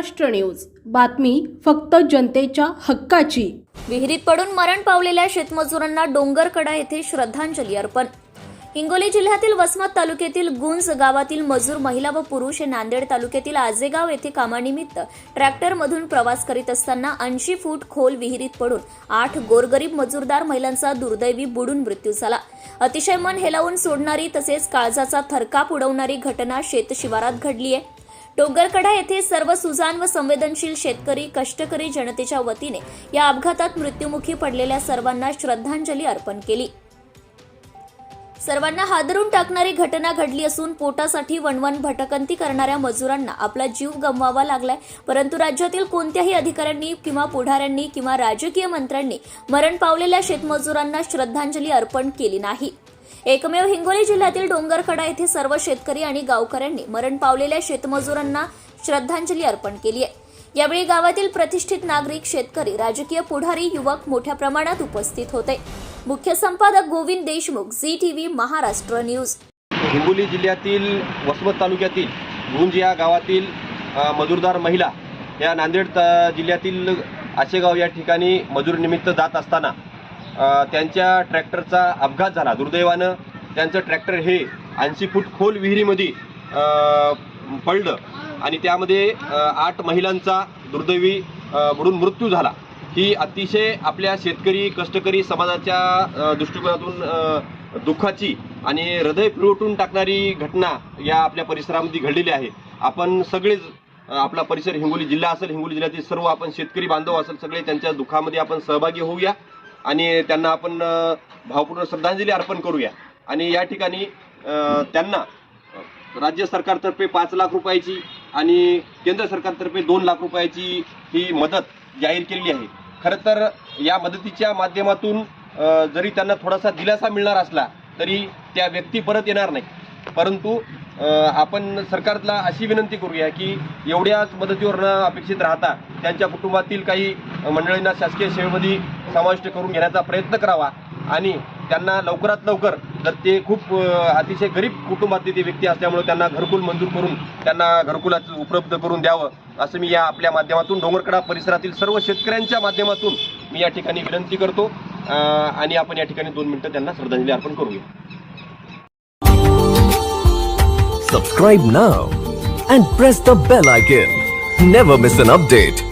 Maharashtra news. बातमी फक्त जनतेच्या हक्काची. विहिरीत पडून मरण पावलेल्या शेतमजुरांना डोंगरकडा येथे श्रद्धांजली अर्पण. हिंगोली जिल्ह्यातील वसमत तालुक्यातील गुंज गावातील मजूर महिला व पुरुष हे नांदेड तालुक्यातील आजेगाव येथे कामानिमित्त ट्रॅक्टरमधून प्रवास करीत असताना ऐंशी फूट खोल विहिरीत पडून आठ गोरगरीब मजूरदार महिलांचा दुर्दैवी बुडून मृत्यू झाला. अतिशय मन हेलावून सोडणारी तसेच काळजाचा थरकाप उडवणारी घटना शेतशिवारात घडली आहे डोंगरकडा येथे सर्व सुजान व संवेदनशील शेतकरी कष्टकरी जनतेच्या वतीने या अपघातात मृत्युमुखी पडलेल्या सर्वांना श्रद्धांजली अर्पण केली. सर्वांना हादरून टाकणारी घटना घडली असून पोटासाठी वणवण भटकंती करणाऱ्या मजुरांना आपला जीव गमवावा लागलाय. परंतु राज्यातील कोणत्याही अधिकाऱ्यांनी किंवा पुढाऱ्यांनी किंवा राजकीय मंत्र्यांनी मरण पावलेल्या शेतमजुरांना श्रद्धांजली अर्पण केली नाही. एकमेव हिंगोली जिल्ह्यातील डोंगरखडा येथे सर्व शेतकरी आणि गावकऱ्यांनी मरण पावलेल्या शेतमजुरांना श्रद्धांजली अर्पण केली आहे. यावेळी गावातील प्रतिष्ठित नागरिक शेतकरी राजकीय पुढारी युवक मोठ्या प्रमाणात उपस्थित होते. मुख्य संपादक Govind Deshmukh Zee TV Maharashtra news. Hingoli जिल्ह्यातील वसमत तालुक्यातील गुंज या गावातील मजूरदार महिला या नांदेड जिल्ह्यातील आशेगाव या ठिकाणी मजुरीनिमित्त जात असताना त्यांच्या ट्रॅक्टरचा अपघात झाला दुर्दैवानं. त्यांचं ट्रॅक्टर हे ऐंशी फूट खोल विहिरीमध्ये पडलं आणि त्यामध्ये आठ महिलांचा दुर्दैवी म्हणून बुडून मृत्यू झाला. ही अतिशय आपल्या शेतकरी कष्टकरी समाजाच्या दृष्टिकोनातून दुःखाची आणि हृदय पिळवटून टाकणारी घटना या आपल्या परिसरामध्ये घडलेली आहे. आपण सगळेच आपला परिसर हिंगोली जिल्हा असेल हिंगोली जिल्ह्यातील सर्व आपण शेतकरी बांधव असेल सगळे त्यांच्या दुःखामध्ये आपण सहभागी होऊया. आणि त्यांना आपण भावपूर्ण श्रद्धांजली अर्पण करूया. आणि या ठिकाणी त्यांना राज्य सरकारतर्फे पाच लाख रुपयाची आणि केंद्र सरकारतर्फे दोन लाख रुपयाची ही मदत जाहीर केलेली आहे. खरं तर या मदतीच्या माध्यमातून जरी त्यांना थोडासा दिलासा मिळणार असला तरी त्या व्यक्ती परत येणार नाही परंतु आपण सरकारला अशी विनंती करूया की एवढ्याच मदतीवर न अपेक्षित राहता त्यांच्या कुटुंबातील काही मंडळींना शासकीय सेवेमध्ये समाविष्ट करून घेण्याचा प्रयत्न करावा. आणि त्यांना लवकरात लवकर तर ते खूप अतिशय गरीब कुटुंबातील ते व्यक्ती असल्यामुळे त्यांना घरकुल मंजूर करून त्यांना घरकुलाचं उपलब्ध करून द्यावं असं मी या आपल्या माध्यमातून डोंगरकडा परिसरातील सर्व शेतकऱ्यांच्या माध्यमातून मी या ठिकाणी विनंती करतो. आणि आपण या ठिकाणी दोन मिनिटं त्यांना श्रद्धांजली अर्पण करूया. Subscribe now and press the bell icon never miss an update